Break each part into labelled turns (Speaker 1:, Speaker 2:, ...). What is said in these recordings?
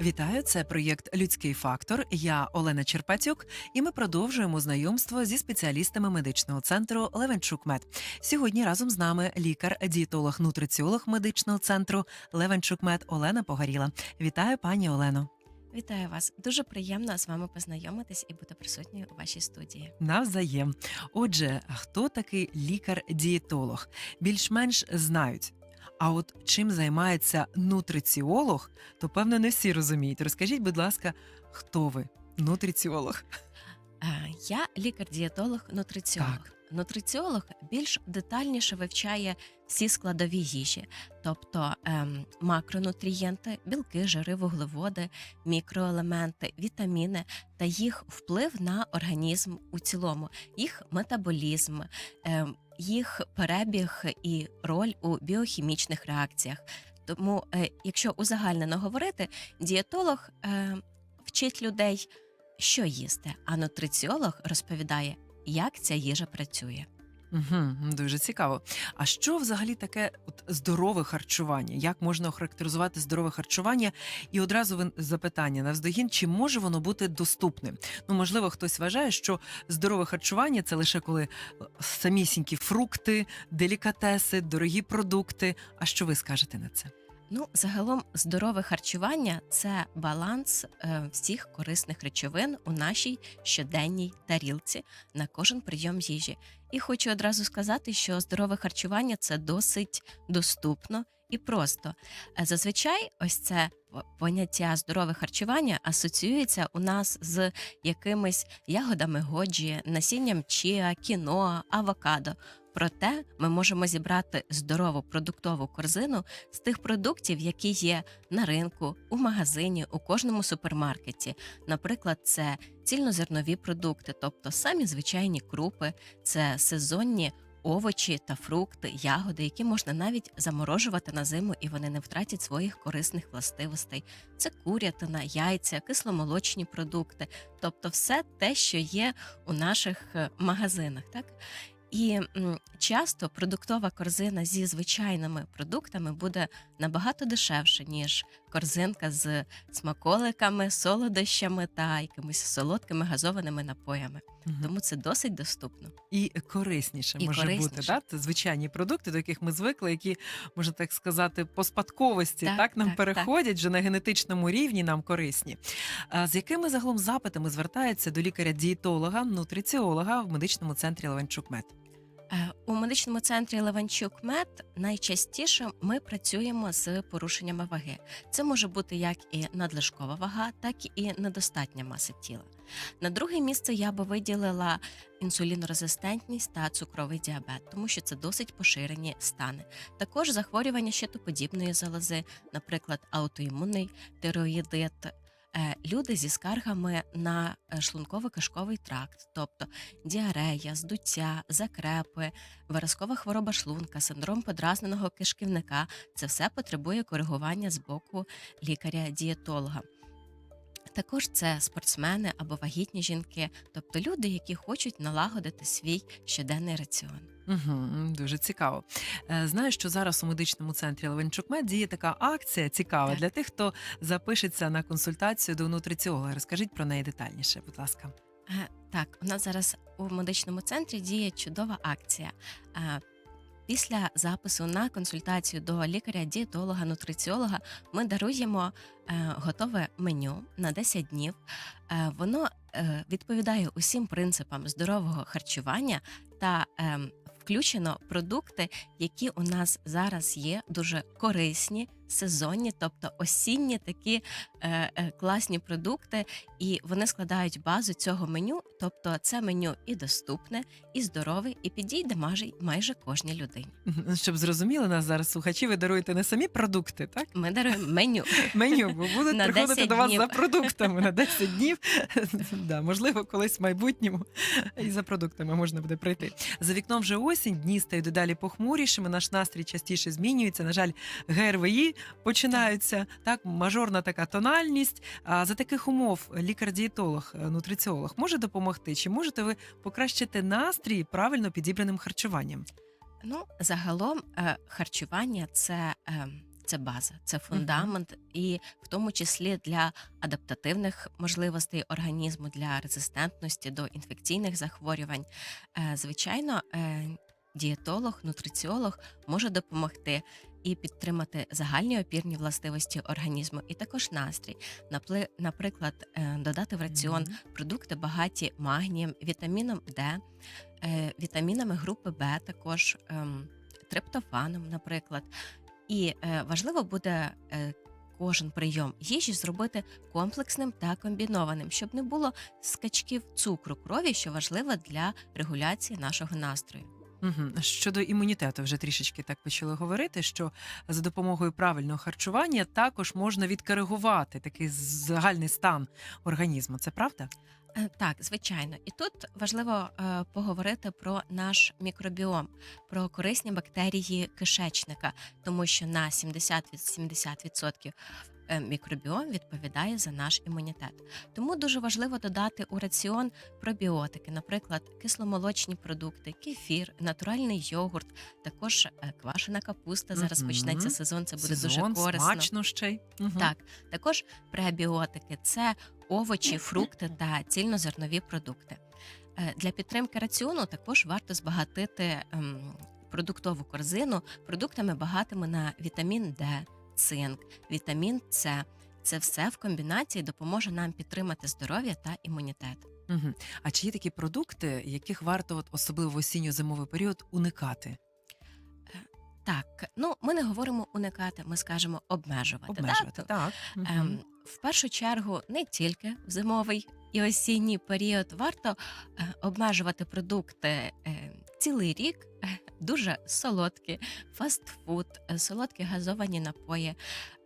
Speaker 1: Вітаю, це проєкт Людський фактор. Я Олена Черпатюк, і ми продовжуємо знайомство зі спеціалістами медичного центру Левенчук Мед. Сьогодні разом з нами лікар, дієтолог, нутриціолог медичного центру Левенчук Мед Олена Погоріла. Вітаю, пані Олено.
Speaker 2: Вітаю вас. Дуже приємно з вами познайомитись і бути присутньою у вашій студії.
Speaker 1: Навзаєм. Отже, хто такий лікар-дієтолог? Більш-менш знають. А от чим займається нутриціолог, то певно не всі розуміють. Розкажіть, будь ласка, хто ви? Нутриціолог.
Speaker 2: Я лікар-дієтолог, нутриціолог.
Speaker 1: Так.
Speaker 2: Нутриціолог більш детальніше вивчає всі складові їжі, тобто ем, макронутрієнти, білки, жири, вуглеводи, мікроелементи, вітаміни та їх вплив на організм у цілому, їх метаболізм, ем, їх перебіг і роль у біохімічних реакціях. Тому, е, якщо узагальнено говорити, дієтолог е, вчить людей, що їсти, а нутриціолог розповідає, як ця їжа працює.
Speaker 1: Угу, дуже цікаво. А що взагалі таке от здорове харчування? Як можна охарактеризувати здорове харчування? І одразу запитання навздогін, чи може воно бути доступним? Ну, можливо, хтось вважає, що здорове харчування це лише коли е, самісінькі фрукти, делікатеси, дорогі продукти. А що ви скажете на це?
Speaker 2: Ну, загалом, здорове харчування це баланс е, всіх корисних речовин у нашій щоденній тарілці на кожен прийом їжі. І хочу одразу сказати, що здорове харчування це досить доступно і просто. Е, Зазвичай, ось це поняття здорове харчування асоціюється у нас з якимись ягодами годжі, насінням чіа, кіноа, авокадо. Проте ми можемо зібрати здорову продуктову корзину з тих продуктів, які є на ринку, у магазині, у кожному супермаркеті. Наприклад, це цільнозернові продукти, тобто самі звичайні крупи, це сезонні овочі та фрукти, ягоди, які можна навіть заморожувати на зиму, і вони не втратять своїх корисних властивостей. Це курятина, яйця, кисломолочні продукти, тобто все те, що є у наших е, магазинах. Так? І часто продуктова корзина зі звичайними продуктами буде набагато дешевше, ніж корзинка з смаколиками, солодощами та якимись солодкими газованими напоями.
Speaker 1: Мгм.
Speaker 2: Тому це досить доступно.
Speaker 1: І корисніше
Speaker 2: І
Speaker 1: може бути, да? Це звичайні продукти, до яких ми звикли, які, можна так сказати, по спадковості так,
Speaker 2: Так,
Speaker 1: нам
Speaker 2: так,
Speaker 1: переходять вже на генетичному рівні, нам корисні. А з якими загалом запитами звертається до лікаря-дієтолога, нутриціолога в медичному центрі?
Speaker 2: Е, У медичному центрі Леванчук Мед найчастіше ми працюємо з порушеннями ваги. Це може бути як і надлишкова вага, так і недостатня маса тіла. На друге місце я би виділила інсулінорезистентність та цукровий діабет, тому що це досить поширені стани. Також захворювання щитоподібної залози, наприклад, аутоімунний тироїдит. Е, Люди зі скаргами на е, шлунково-кишковий тракт, тобто діарея, здуття, закрепи, виразкова хвороба шлунка, синдром подразненого кишківника це все потребує коригування з боку лікаря-дієтолога. Також це спортсмени або вагітні жінки, тобто люди, які хочуть налагодити свій щоденний раціон.
Speaker 1: Угу, дуже цікаво. Е, Знаю, що зараз у медичному центрі Левенчук Мед діє така акція цікава
Speaker 2: Так.
Speaker 1: для тих, хто запишеться на консультацію до нутриціолога. Розкажіть про неї детальніше, будь ласка.
Speaker 2: Е, Так, у нас зараз у медичному центрі діє чудова акція. Після запису на консультацію до лікаря, дієтолога, нутриціолога ми даруємо е, готове меню на 10 днів. Е, воно е, відповідає усім принципам здорового харчування та включено продукти, які у нас зараз є дуже корисні, сезонні, тобто осінні такі е, е, класні продукти, і вони складають базу цього меню. Тобто, це меню і доступне, і здорове, і підійде майже, майже кожній людині.
Speaker 1: Щоб зрозуміли нас зараз слухачі, ви даруєте не самі продукти, так?
Speaker 2: Ми даруємо меню.
Speaker 1: Меню, бо будуть
Speaker 2: На
Speaker 1: приходити до вас
Speaker 2: днів.
Speaker 1: за продуктами на 10 днів. да, можливо, колись в майбутньому і за продуктами можна буде прийти. За вікном вже осінь, дні стають дедалі похмурішими. Наш настрій частіше змінюється. На жаль, ГРВІ починаються. Так, мажорна така тональність. А за таких умов лікар-дієтолог, е, нутриціолог може допомогти? Чи можете ви покращити настрій правильно підібраним харчуванням?
Speaker 2: Ну, загалом, е, харчування це. е, це база, це фундамент, і в тому числі для адаптативних можливостей організму, для резистентності до інфекційних захворювань. Звичайно, дієтолог, нутриціолог може допомогти. І підтримати загальні опірні властивості організму, і також настрій. Наприклад, е, додати в раціон продукти багаті магнієм, вітаміном Д, е, вітамінами групи Б, також ем, триптофаном, наприклад. І е, важливо буде кожен прийом їжі зробити комплексним та комбінованим, щоб не було скачків цукру крові, що важливо для регуляції нашого настрою.
Speaker 1: Мгм. Щодо імунітету, вже трішечки так почали говорити, що за допомогою правильного харчування також можна відкоригувати такий загальний стан організму. Це правда?
Speaker 2: Е, Так, звичайно, і тут важливо е, поговорити про наш мікробіом, про корисні бактерії кишечника, тому що на 70-70% е, мікробіом відповідає за наш імунітет. Тому дуже важливо додати у раціон пробіотики, наприклад, кисломолочні продукти, кефір, натуральний йогурт, також е, квашена капуста. Зараз почнеться сезон, це буде
Speaker 1: Сезон,
Speaker 2: дуже корисно.
Speaker 1: смачно ще й. Мгм.
Speaker 2: Так, також пребіотики це овочі, фрукти та цільнозернові продукти. Е, Для підтримки раціону також варто збагатити ем, продуктову корзину продуктами багатими на вітамін Д, цинк, вітамін С. Це все в комбінації допоможе нам підтримати здоров'я та імунітет.
Speaker 1: Мгм. А чи є такі продукти, яких варто, от, особливо в осінньо-зимовий період, уникати?
Speaker 2: Так, ну ми не говоримо уникати, ми скажемо обмежувати.
Speaker 1: Обмежувати? Так. Мгм.
Speaker 2: Ем, в першу чергу не тільки в зимовий і осінній період варто е, обмежувати продукти е, цілий рік. Дуже солодкі, фастфуд, е, солодкі газовані напої,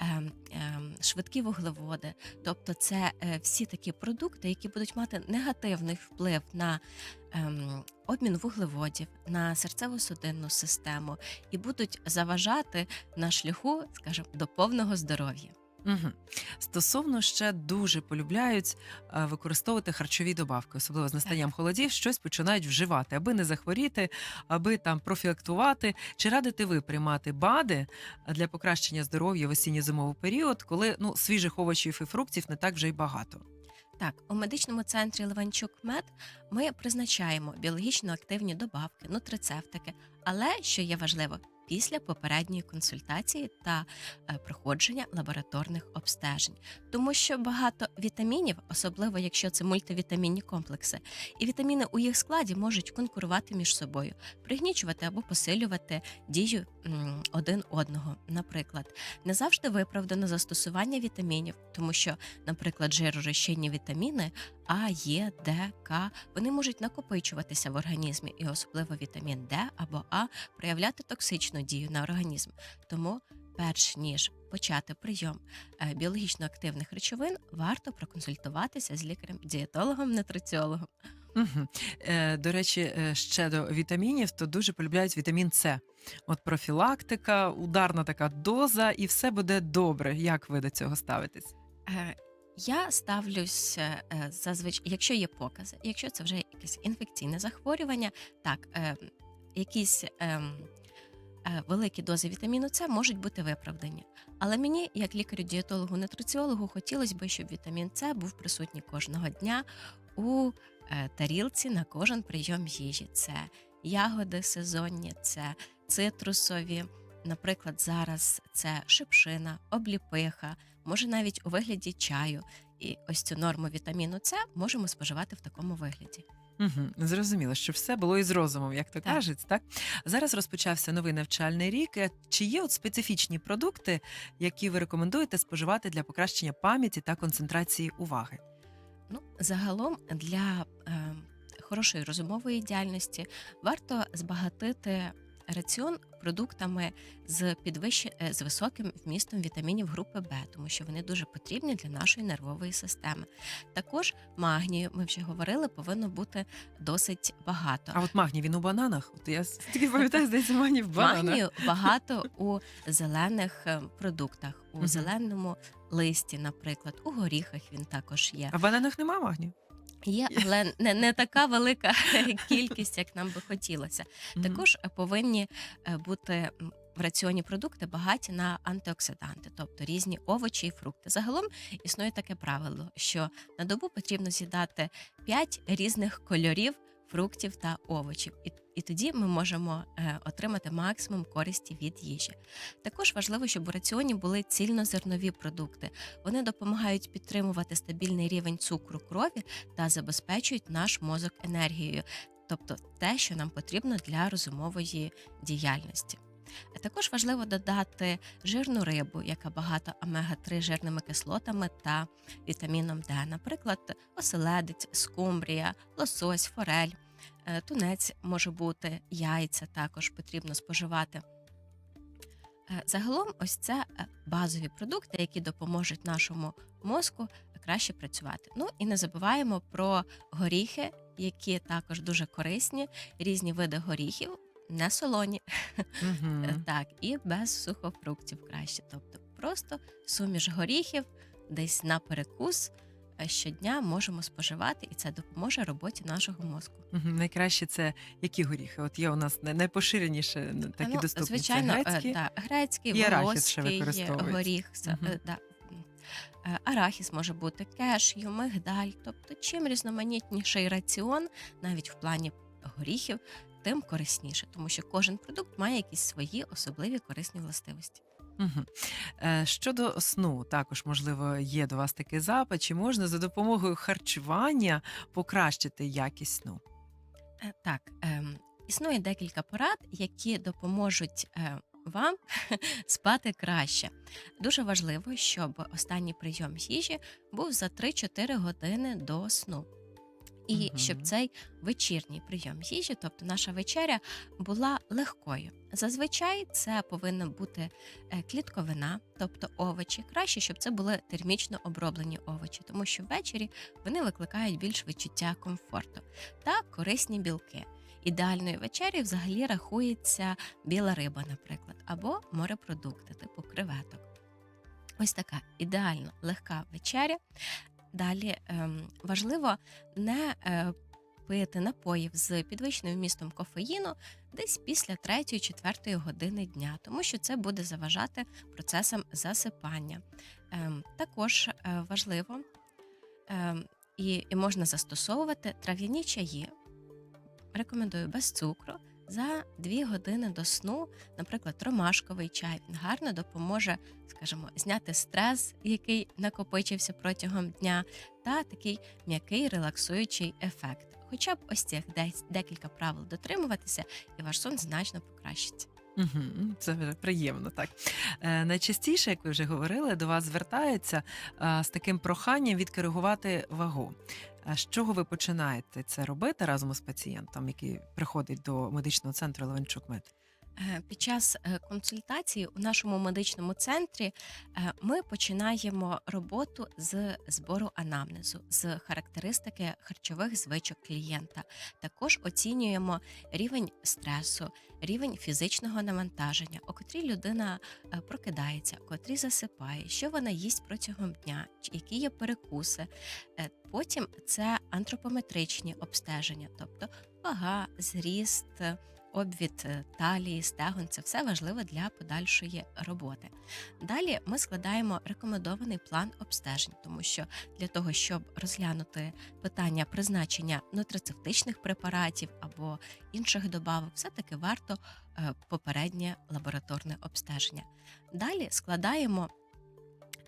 Speaker 2: ем, ем, швидкі вуглеводи. Тобто, це е, всі такі продукти, які будуть мати негативний вплив на ем, обмін вуглеводів, на серцево-судинну систему і будуть заважати на шляху, скажімо, до повного здоров'я.
Speaker 1: Угу. Стосовно ще дуже полюбляють е, використовувати харчові добавки, особливо з настанням холодів, щось починають вживати, аби не захворіти, аби там профілактувати. Чи радите ви приймати БАДи для покращення здоров'я в осінньо-зимовий період, коли ну свіжих овочів і фруктів не так вже й багато?
Speaker 2: Так, у медичному центрі Леванчук Мед ми призначаємо біологічно активні добавки, нутрицептики, але що є важливо, після попередньої консультації та е, проходження лабораторних обстежень, тому що багато вітамінів, особливо якщо це мультивітамінні комплекси, і вітаміни у їх складі можуть конкурувати між собою, пригнічувати або посилювати дію один одного. Наприклад, не завжди виправдано застосування вітамінів, тому що наприклад, жиророзчинні вітаміни А, Е, Д, К, вони можуть накопичуватися в організмі, і особливо вітамін Д або А проявляти токсичну дію на організм. Тому, перш ніж почати прийом е, біологічно активних речовин, варто проконсультуватися з лікарем-дієтологом, нутриціологом.
Speaker 1: Угу. Е, до речі, е, ще до вітамінів, то дуже полюбляють вітамін С. От профілактика, ударна така доза, і все буде добре. Як ви до цього ставитесь?
Speaker 2: Е, Я ставлюсь е, зазвичай, якщо є покази, якщо це вже якесь інфекційне захворювання, так е, якісь е, великі дози вітаміну С можуть бути виправдані. Але мені, як лікарю-дієтологу, нутриціологу, хотілося б, щоб вітамін С був присутній кожного дня у е, тарілці на кожен прийом їжі. Це ягоди сезонні, це цитрусові. Наприклад, зараз це шипшина, обліпиха, може навіть у вигляді чаю. І ось цю норму вітаміну С можемо споживати в такому вигляді.
Speaker 1: Угу. Зрозуміло, що все було із розумом, як то
Speaker 2: Так.
Speaker 1: кажуть. Так зараз розпочався новий навчальний рік. Е, Чи є от специфічні продукти, які ви рекомендуєте споживати для покращення пам'яті та концентрації уваги?
Speaker 2: Ну, загалом для е, хорошої розумової діяльності варто збагатити раціон продуктами з підвищ... е, з високим вмістом вітамінів групи Б, тому що вони дуже потрібні для нашої нервової системи. Також магнію, ми вже говорили, повинно бути досить багато.
Speaker 1: А от магній він у бананах. От я тільки пам'ятаю, здається, магній в бананах.
Speaker 2: Магнію багато у зелених е, продуктах, у зеленому листі, наприклад, у горіхах він також є.
Speaker 1: А в бананах нема магнію.
Speaker 2: Є, але не, не така велика кількість, як нам би хотілося. Також е, повинні е, бути в раціоні продукти багаті на антиоксиданти, тобто різні овочі і фрукти. Загалом існує таке правило, що на добу потрібно з'їдати 5 різних кольорів фруктів та овочів, і, і тоді ми можемо е, отримати максимум користі від їжі. Також важливо, щоб у раціоні були цільнозернові продукти. Вони допомагають підтримувати стабільний рівень цукру крові та забезпечують наш мозок енергією, тобто те, що нам потрібно для розумової діяльності. А Також важливо додати жирну рибу, яка багата омега-3 жирними кислотами та вітаміном Д, наприклад, оселедець, скумбрія, лосось, форель, тунець може бути, яйця також потрібно споживати. Е, Загалом, ось це е, базові продукти, які допоможуть нашому мозку краще працювати. Ну і не забуваємо про горіхи, які також дуже корисні, різні види горіхів, не солоні. Е, Так, і без сухофруктів краще. Тобто просто суміш горіхів десь на перекус е, щодня можемо споживати, і це допоможе роботі нашого мозку.
Speaker 1: Мгм. Найкраще це які горіхи? От є у нас най- найпоширеніші такі
Speaker 2: ну,
Speaker 1: доступні.
Speaker 2: звичайно,
Speaker 1: це
Speaker 2: е,
Speaker 1: грецькі.
Speaker 2: та, грецький,
Speaker 1: І ще
Speaker 2: волоський горіх. е, да. Е, Арахіс може бути кешю, мигдаль. Тобто, чим різноманітніший раціон, навіть в плані горіхів, тим корисніше, тому що кожен продукт має якісь свої особливі корисні властивості.
Speaker 1: Е, Щодо сну, також можливо є до вас такий запит. Чи можна за допомогою харчування покращити якість сну?
Speaker 2: Е, Так, ем, існує декілька порад, які допоможуть е, вам спати краще. Дуже важливо, щоб останній прийом їжі був за 3-4 години до сну. І
Speaker 1: Мгм.
Speaker 2: щоб цей вечірній прийом їжі, тобто наша вечеря, була легкою. Зазвичай це повинна бути е, клітковина, тобто овочі. Краще, щоб це були термічно оброблені овочі, тому що ввечері вони викликають більш відчуття комфорту та корисні білки. Ідеальною вечерю взагалі рахується біла риба, наприклад, або морепродукти, типу креветок. Ось така ідеально легка вечеря. Далі ем, важливо не е, пити напоїв з підвищеним вмістом кофеїну десь після 3-4 години дня, тому що це буде заважати процесам засипання. Ем, також е, важливо ем, і, і можна застосовувати трав'яні чаї. Рекомендую без цукру. За 2 години до сну, наприклад, ромашковий чай він гарно допоможе, скажімо, зняти стрес, який накопичився протягом дня, та такий м'який релаксуючий ефект. Хоча б ось цих декілька правил дотримуватися, і ваш сон значно покращиться.
Speaker 1: Мгм. Це вже приємно, так. Е, найчастіше, як ви вже говорили, до вас звертаються е, з таким проханням відкоригувати вагу. А з чого ви починаєте це робити разом з пацієнтом, який приходить до медичного центру Левенчук Мед?
Speaker 2: Е, Під час е, консультації у нашому медичному центрі е, ми починаємо роботу з збору анамнезу, з характеристики харчових звичок клієнта. Також оцінюємо рівень стресу, рівень фізичного навантаження, у котрій людина прокидається, котрій засипає, що вона їсть протягом дня, які є перекуси. Потім це антропометричні обстеження, тобто вага, зріст. Обвід е, талії, стегон це все важливо для подальшої роботи. Далі ми складаємо рекомендований план обстежень, тому що для того, щоб розглянути питання призначення нутрицептичних препаратів або інших добавок, все-таки варто е, попереднє лабораторне обстеження. Далі складаємо.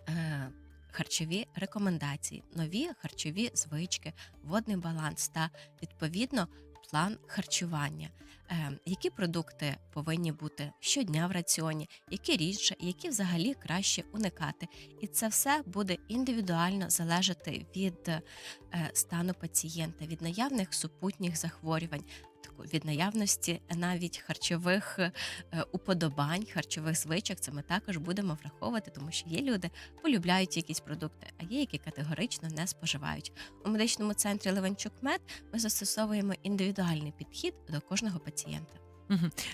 Speaker 2: е, Харчові рекомендації, нові харчові звички, водний баланс та відповідно план харчування, Е, які продукти повинні бути щодня в раціоні, які рідше, які взагалі краще уникати. І це все буде індивідуально залежати від е, стану пацієнта, від наявних супутніх захворювань. Таку- Від наявності навіть харчових е, уподобань, харчових звичок, це ми також будемо враховувати, тому що є люди, полюбляють якісь продукти, а є, які категорично не споживають. У медичному центрі Левенчук Мед ми застосовуємо індивідуальний підхід до кожного пацієнта.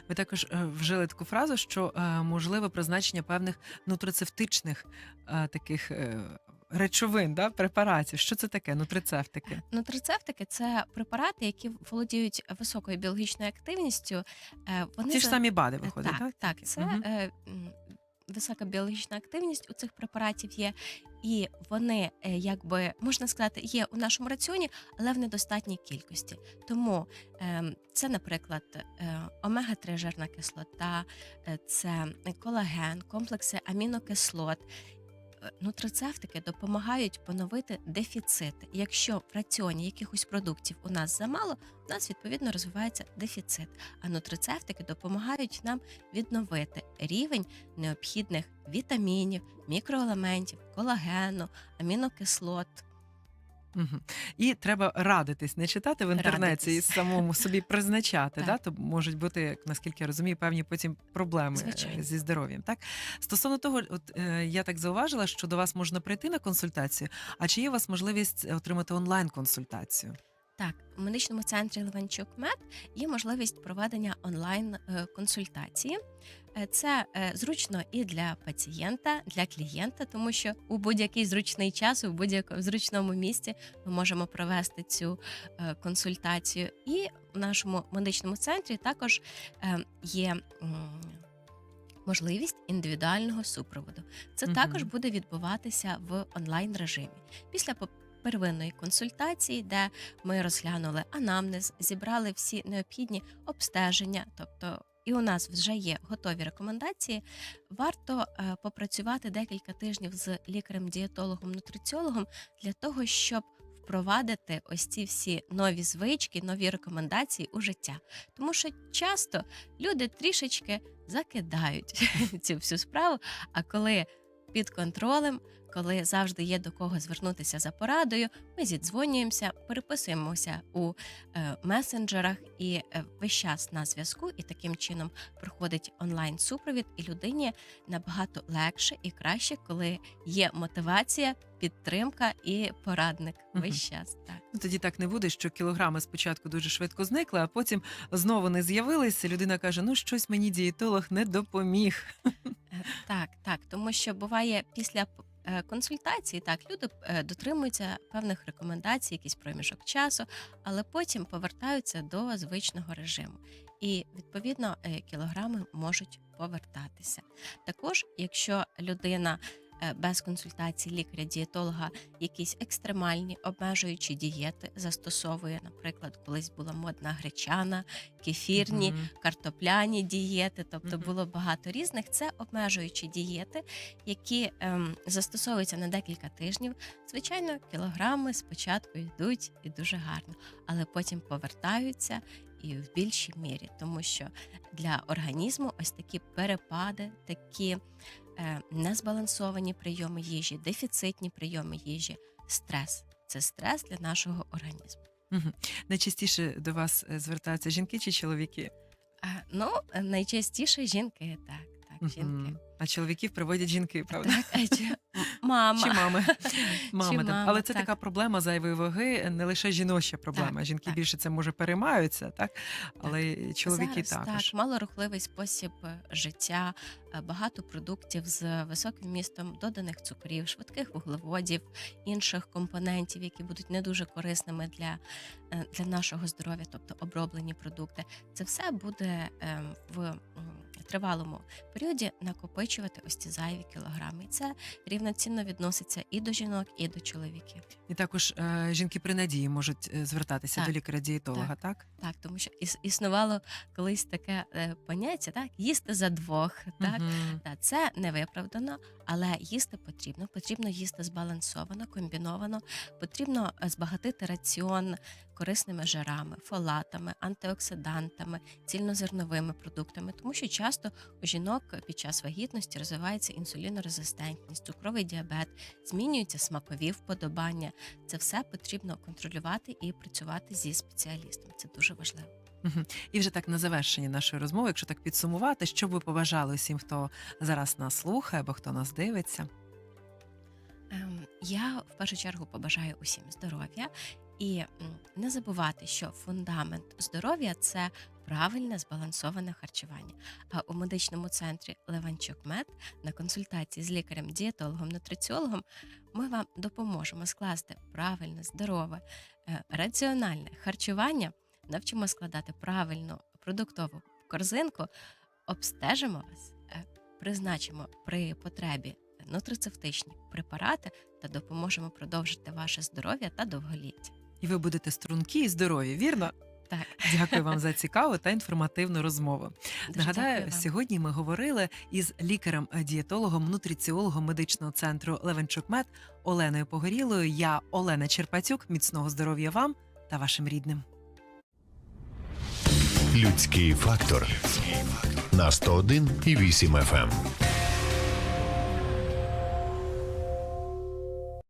Speaker 1: Ви також е, вжили таку фразу, що е, можливе призначення певних нутрицептичних таких речовин, да, препаратів. Що це таке? Нутрицептики.
Speaker 2: Нутрицептики це препарати, які володіють високою біологічною активністю. Е, Вони
Speaker 1: Ті ж
Speaker 2: за-
Speaker 1: самі БАДи виходять, так?
Speaker 2: Так, так, це
Speaker 1: Мгм.
Speaker 2: е, м, висока біологічна активність у цих препаратів є, і вони, е, якби можна сказати, є у нашому раціоні, але в недостатній кількості. Тому е, це, наприклад, е, омега-3 жирна кислота, е, це колаген, комплекси амінокислот. Е, Нутрицептики допомагають поновити дефіцити. Якщо в раціоні якихось продуктів у нас замало, у нас відповідно розвивається дефіцит. А нутрицевтики допомагають нам відновити рівень необхідних вітамінів, мікроелементів, колагену, амінокислот.
Speaker 1: Мгм. І треба радитись, не читати в інтернеті і самому собі призначати.
Speaker 2: Так.
Speaker 1: да? То можуть бути, наскільки я розумію, певні потім проблеми е,
Speaker 2: Звичайно.
Speaker 1: зі здоров'ям. Так стосовно того, от е, я так зауважила, що до вас можна прийти на консультацію. А чи є у вас можливість отримати онлайн консультацію?
Speaker 2: Так, в медичному центрі Леванчук Мед є можливість проведення онлайн е, консультації. Е, Це е, зручно і для пацієнта, для клієнта, тому що у будь-який зручний час, у будь-якому зручному місці ми можемо провести цю консультацію. І в нашому медичному центрі також є. Можливість індивідуального супроводу. Це
Speaker 1: Мгм.
Speaker 2: також буде відбуватися в онлайн режимі. Після первинної консультації, де ми розглянули анамнез, зібрали всі необхідні обстеження, тобто. І у нас вже є готові рекомендації. Варто е, попрацювати декілька тижнів з лікарем-дієтологом, нутриціологом для того, щоб впровадити ось ці всі нові звички, нові рекомендації у життя. Тому що часто люди трішечки закидають цю всю справу. А коли під контролем, коли завжди є до кого звернутися за порадою, ми зідзвонюємося, переписуємося у е, месенджерах і е, весь час на зв'язку, і таким чином проходить онлайн супровід, і людині набагато легше і краще, коли є мотивація, підтримка і порадник весь час. Так.
Speaker 1: Ну тоді так не буде, що кілограми спочатку дуже швидко зникли, а потім знову не з'явилися. Людина каже: ну щось мені дієтолог не допоміг.
Speaker 2: Е, Так, так, тому що буває після консультації, так люди е, дотримуються певних рекомендацій, якийсь проміжок часу, але потім повертаються до звичного режиму. І відповідно е, кілограми можуть повертатися. Також, якщо людина е, без консультації лікаря-дієтолога якісь екстремальні обмежуючі дієти застосовує, наприклад, колись була модна гречана, кефірні,
Speaker 1: Мгм.
Speaker 2: картопляні дієти, тобто
Speaker 1: Мгм.
Speaker 2: було багато різних. Це обмежуючі дієти, які ем, застосовуються на декілька тижнів. Звичайно, кілограми спочатку йдуть і дуже гарно, але потім повертаються і в більшій мірі, тому що для організму ось такі перепади, такі е, незбалансовані прийоми їжі, дефіцитні прийоми їжі, стрес. Це стрес для нашого організму.
Speaker 1: Найчастіше до вас е, звертаються жінки чи чоловіки?
Speaker 2: Е, Ну, найчастіше жінки, так, так, жінки.
Speaker 1: А чоловіків приводять жінки, правда?
Speaker 2: Так, а мама.
Speaker 1: Чи мами. мами
Speaker 2: Чи мама,
Speaker 1: Але це
Speaker 2: так.
Speaker 1: така проблема зайвої ваги, не лише жіноча проблема.
Speaker 2: Так,
Speaker 1: Жінки
Speaker 2: так.
Speaker 1: більше це може переймаються, так? Але чоловіки
Speaker 2: Зараз,
Speaker 1: також.
Speaker 2: Так, малорухливий спосіб е, життя, е, багато продуктів з високим вмістом доданих цукрів, швидких вуглеводів, інших компонентів, які будуть не дуже корисними для, е, для нашого здоров'я, тобто оброблені продукти. Це все буде в тривалому періоді накопичувати ось ці зайві кілограми. І це рівноцінно відноситься і до жінок, і до чоловіків.
Speaker 1: І також е, жінки при надії можуть е, звертатися
Speaker 2: Так,
Speaker 1: до лікаря-дієтолога, так?
Speaker 2: Так, тому що іс- існувало колись таке е, поняття, так їсти за двох, так.
Speaker 1: Мгм.
Speaker 2: Та це не виправдано, але їсти потрібно. Потрібно їсти збалансовано, комбіновано. Потрібно збагатити раціон корисними жирами, фолатами, антиоксидантами, цільнозерновими продуктами, тому що часто у жінок під час вагітності розвивається інсулінорезистентність, цукровий діабет, змінюються смакові вподобання. Це все потрібно контролювати і працювати зі спеціалістом. Це дуже важливо.
Speaker 1: І вже так на завершенні нашої розмови, якщо так підсумувати, що б ви побажали усім, хто зараз нас слухає або хто нас дивиться.
Speaker 2: Ем, Я в першу чергу побажаю усім здоров'я І не забувати, що фундамент здоров'я це правильне збалансоване харчування. А у медичному центрі Леванчук Мед на консультації з лікарем, дієтологом, нутриціологом ми вам допоможемо скласти правильне, здорове, е, раціональне харчування, навчимо складати правильну продуктову корзинку, обстежимо вас, е, призначимо при потребі нутрицептичні препарати та допоможемо продовжити ваше здоров'я та довголіття.
Speaker 1: І ви будете стрункі і здорові, вірно?
Speaker 2: Так,
Speaker 1: Дякую вам за цікаву та інформативну розмову.
Speaker 2: дуже
Speaker 1: Нагадаю, сьогодні ми говорили із лікарем-дієтологом, нутриціологом медичного центру Левенчук Мед Оленою Погорілою. Я Олена Черпацюк. Міцного здоров'я вам та вашим рідним.
Speaker 3: Людський фактор на 101 і 8 FM.